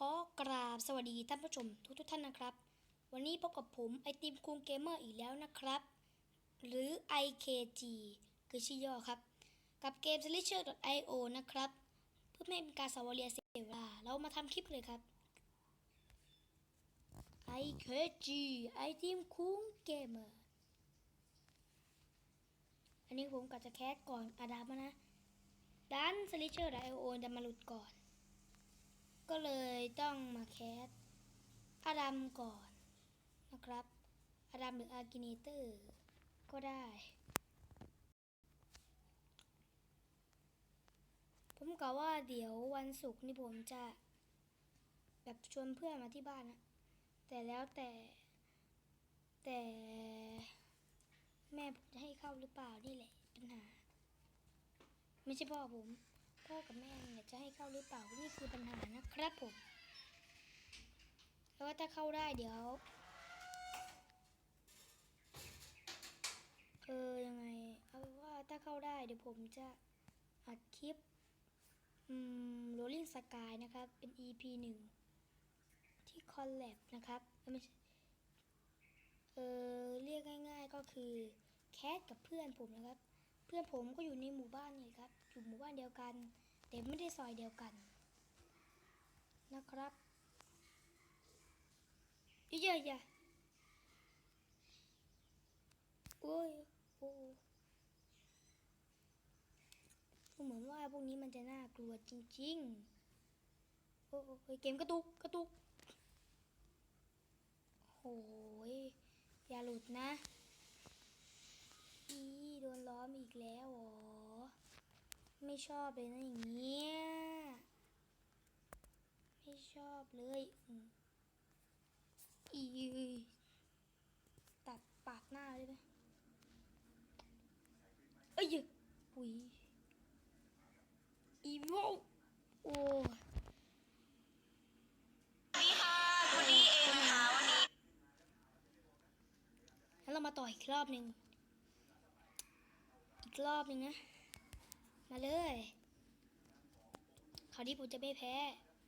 ขอกราบสวัสดีท่านผู้ชมทุกทุกท่านนะครับ วันนี้พบกับผมไอติมคุงเกมเมอร์อีกแล้วนะครับ หรือ IKG คือชื่อย่อครับ กับเกม s l i t c h e r i o นะครับ เพื่อไม่ให้เป็นการสาวเรียเสียเวลาเรามาทำคลิปเลยครับ IKG ไอติมคุงเกมเมอร์อันนี้ผมก็จะแคสก่อนอาดามนะดัน s l i t c h e r i o จะมาหลุดก่อน ก็เลยต้องมาแคสอาดัมก่อนนะครับอาดัมหรืออาร์กิเนเตอร์ก็ได้ ผมกะว่าเดี๋ยววันศุกร์นี่ผมจะ แบบชวนเพื่อนมาที่บ้านนะ แต่แล้วแต่แต่แม่ผมจะให้เข้าหรือเปล่านี่แหละปัญหา ไม่ใช่พ่อผม พ่อกับแม่เนี่ยจะให้เข้าหรือเปล่านี่คือปัญหานะครับผมแล้วว่าถ้าเข้าได้เดี๋ยวเออยังไงเอาว่าถ้าเข้าได้เดี๋ยวผมจะอัดคลิปอืม Rolling Sky นะครับ เป็น EP หนึ่งที่คอลแลบนะครับเอ้ยไม่ใช่เออเรียกง่าย ๆก็คือแคสกับเพื่อนผมนะครับ เพื่อนผมก็อยู่ในหมู่บ้านนี่ครับ อยู่หมู่บ้านเดียวกัน แต่ไม่ได้ซอยเดียวกัน นะครับเยอะๆย่โอ้ยโอ้ดูเหมือนว่าพวกนี้มันจะน่ากลัวจริงๆ โอ้โอ้ยเกมกระตุกกระตุกโอ้ยอย่าหลุดนะ อมอีกแล้วเหรอไม่ชอบเลยนะอย่างเงี้ยไม่ชอบเลยอืมอีตัดปากหน้าเลยไหมเอ้ยอุ้ยอีโวโอ้วันนี้เองค่ะวันนี้แล้วเรามาต่ออีกรอบหนึ่งอี กรอบหนึ่งนะ มาเลยคราวนี้ผมจะไม่แพ้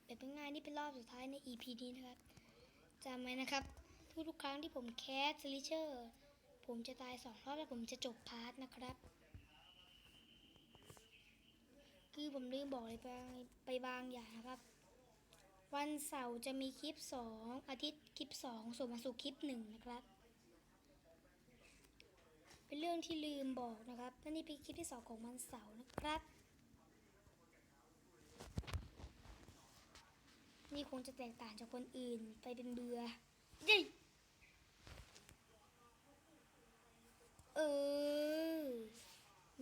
แบบง่ายๆนี่เป็นรอบสุดท้ายใน EP นี้นะครับจำไว้นะครับ ทุกๆครั้งที่ผมแคสสลิเชอร์ผมจะตายสองรอบแล้วผมจะจบพาร์ทนะครับ คือผมลืมบอกเลยไปไปบางอย่างนะครับ วันเสาร์จะมีคลิป 2 อาทิตย์คลิป 2ส่วนวันศุกร์คลิป 1 นะครับ เป็นเรื่องที่ลืมบอกนะครับและนี่เป็นคลิปที่2ของวันเสาร์นะครับ นี่คงจะแตกต่างจากคนอื่นไปเป็นเบือเย้เออ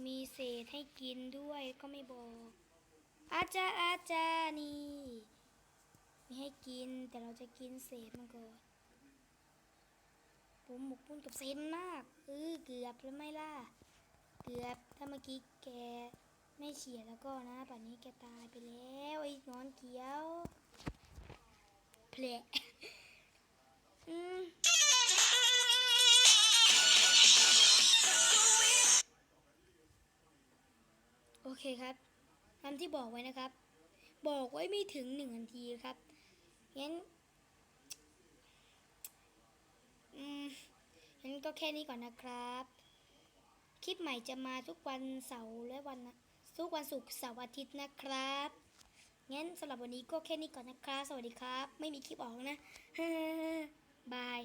มีเศษให้กินด้วยก็ไม่บอก อาจารย์อาจารย์นี่ มีให้กินแต่เราจะกินเศษมันก่อน ผมหมกมุ่นกับเศษมากเออเกือบแล้วไม่ล่ะ เกือบถ้าเมื่อกี้แกไม่เฉียดแล้วก็นะป่านนี้แกตายไปแล้วไอ้นอนเขียวเพลอืมโอเคครับตามที่บอกไว้นะครับ บอกไว้ไม่ถึงหนึ่งนาทีครับงั้น อืมงั้น ก็แค่นี้ก่อนนะครับ คลิปใหม่จะมาทุกวันเสาร์และวันทุกวันศุกร์เสาร์อาทิตย์นะครับงั้นสำหรับวันนี้ก็แค่นี้ก่อนนะครับ สวัสดีครับ ไม่มีคลิปออกนะบาย